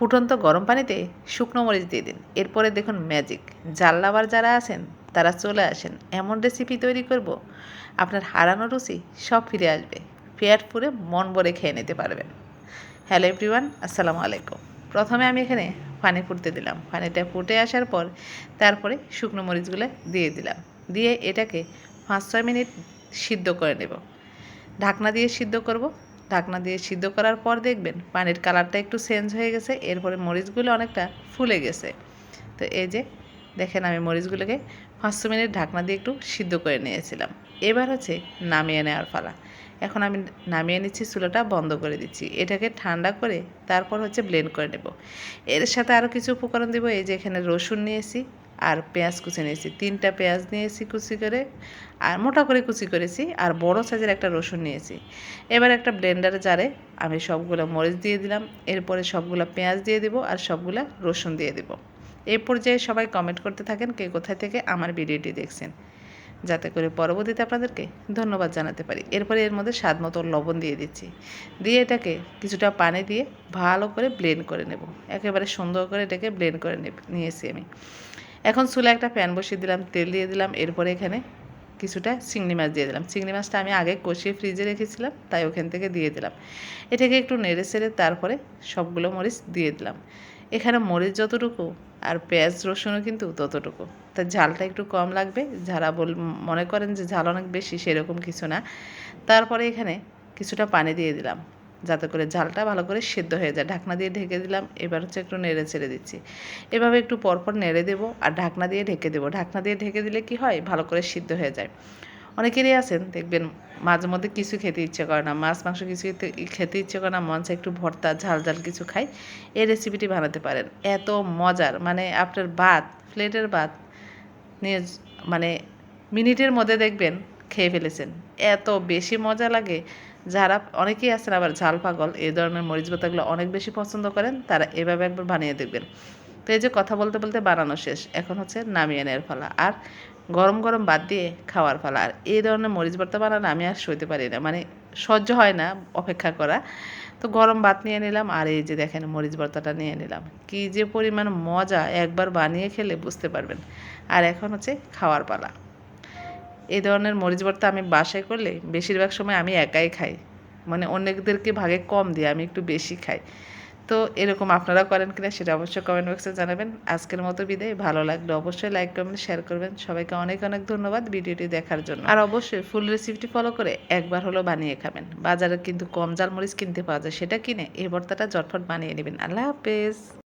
ফুটন্ত গরম পানিতে শুকনো মরিচ দিয়ে দিন। এরপরে দেখুন ম্যাজিক। জাল্লাবার যারা আছেন, তারা চলে আসেন। এমন রেসিপি তৈরি করব, আপনার হারানো রুচি সব ফিরে আসবে। পেট পুরে মন ভরে খেয়ে নিতে পারবেন। হ্যালো এভরিওয়ান, আসসালামু আলাইকুম। প্রথমে আমি এখানে পানি ফুটতে দিলাম। পানিটা ফুটে আসার পর তারপরে শুকনো মরিচগুলো দিয়ে দিলাম। দিয়ে এটাকে পাঁচ ছয় মিনিট সিদ্ধ করে নেব। ঢাকনা দিয়ে সিদ্ধ করব। ঢাকনা দিয়ে সিদ্ধ করার পর দেখবেন পানির কালারটা একটু চেঞ্জ হয়ে গেছে, এরপরে মরিচগুলো অনেকটা ফুলে গেছে। তো এই যে, দেখেন আমি মরিচগুলোকে পাঁচশো মিনিট ঢাকনা দিয়ে একটু সিদ্ধ করে নিয়েছিলাম। এবার হচ্ছে নামিয়ে নেওয়ার পালা এখন আমি নামিয়ে নিচ্ছি চুলোটা, বন্ধ করে দিচ্ছি। এটাকে ঠান্ডা করে তারপর হচ্ছে ব্লেন্ড করে নেব। এর সাথে আরও কিছু উপকরণ দেবো, এই যে এখানে রসুন নিয়েছি আর পেঁয়াজ কুচি নিয়েছি। তিনটা পেঁয়াজ নিয়েছি কুচি করে, আর মোটা করে কুচি করেছি, আর বড় সাইজের একটা রসুন নিয়েছি। এবার একটা ব্লেন্ডারে জারে আমি সবগুলো মরিচ দিয়ে দিলাম, এরপরে সবগুলো পেঁয়াজ দিয়ে দেবো আর সবগুলো রসুন দিয়ে দেবো। এই পর্যায়ে সবাই কমেন্ট করতে থাকেন, কে কোথায় থেকে আমার ভিডিওটি দেখছেন। যাতে করে পরবর্তীতে আপনাদেরকে ধন্যবাদ জানাতে পারি। এরপরে এর মধ্যে স্বাদ মতো লবণ দিয়ে দিচ্ছি। দিয়ে এটাকে কিছুটা পানি দিয়ে ভালো করে ব্লেন্ড করে নেব। একেবারে সুন্দর করে এটাকে ব্লেন্ড করে নিয়েছি আমি। এখন চুলে একটা প্যান বসিয়ে দিলাম, তেল দিয়ে দিলাম। এরপরে এখানে কিছুটা চিংড়ি মাছ দিয়ে দিলাম। চিংড়ি মাছটা আমি আগে কষিয়ে ফ্রিজে রেখেছিলাম, তাই ওখান থেকে দিয়ে দিলাম। এটাকে একটু নেড়ে চেড়ে তারপরে সবগুলো মরিচ দিয়ে দিলাম। এখানে মরিচ যতটুকু আর পেঁয়াজ রসুনও কিন্তু ততটুকু। তা ঝালটা একটু কম লাগবে। যারা বল, মনে করেন যে ঝাল অনেক বেশি সেরকম কিছু না। তারপরে এখানে কিছুটা পানি দিয়ে দিলাম। যাতে করে ঝালটা ভালো করে সেদ্ধ হয়ে যায়। ঢাকনা দিয়ে ঢেকে দিলাম। এবার হচ্ছে একটু নেড়ে ছেড়ে দিচ্ছি। এভাবে একটু পরপর নেড়ে দেবো আর ঢাকনা দিয়ে ঢেকে দেবো। ঢাকনা দিয়ে ঢেকে দিলে কি হয়? ভালো করে সিদ্ধ হয়ে যায়। অনেকেরই আছেন দেখবেন মাঝে মধ্যে কিছু খেতে ইচ্ছে করে না। মাছ, মাংস কিছু খেতে- ইচ্ছে করে না চায় একটু ভর্তা, ঝাল ঝাল কিছু খাই। এই রেসিপিটি বানাতে পারেন। এত মজার। মানে আপনার ভাত, প্লেটের ভাত নিয়ে মানে মিনিটের মধ্যে দেখবেন খেয়ে ফেলেছেন। এত বেশি মজা লাগে। যারা, অনেকেই আছেন আবার ঝাল, পাগল, এই ধরনের মরিচ ভর্তাগুলো অনেক বেশি পছন্দ করেন, তারা এভাবে একবার বানিয়ে দেখবেন। তো এই যে কথা বলতে বলতে বানানো শেষ, এখন হচ্ছে নামিয়ে নেওয়ার ফলা আর গরম গরম বাদ দিয়ে খাওয়ার ফলা আর এই ধরনের মরিচ ভর্তা বানানো আমি আর সইতে পারি না মানে সহ্য হয় না অপেক্ষা করা। তো গরম ভাত নিয়ে নিলাম, আর এই যে দেখেন মরিচ ভর্তাটা নিয়ে নিলাম। কি যে পরিমাণ মজা একবার বানিয়ে খেলে বুঝতে পারবেন। আর এখন হচ্ছে খাওয়ার পালা। এই ধরনের মরিচ ভর্তা আমি বাসায় করলে বেশিরভাগ সময় আমি একাই খাই। মানে অন্যদেরকে ভাগে কম দিয়ে আমি একটু বেশি খাই। তো এরকম আপনারা করেন কিনা সেটা অবশ্যই কমেন্ট বক্সে জানাবেন। আজকের মতো বিদায়। ভালো লাগলে অবশ্যই লাইক করবেন শেয়ার করবেন। সবাইকে অনেক অনেক ধন্যবাদ ভিডিওটি দেখার জন্য। আর অবশ্যই ফুল রেসিপিটি ফলো করে একবার হলো বানিয়ে খাবেন। বাজারে কিন্তু কম জাল মরিচ কিনতে পাওয়া যায়, সেটা কিনে এই ভর্তাটা ঝটফট বানিয়ে নেবেন। আল্লাহ হাফেজ।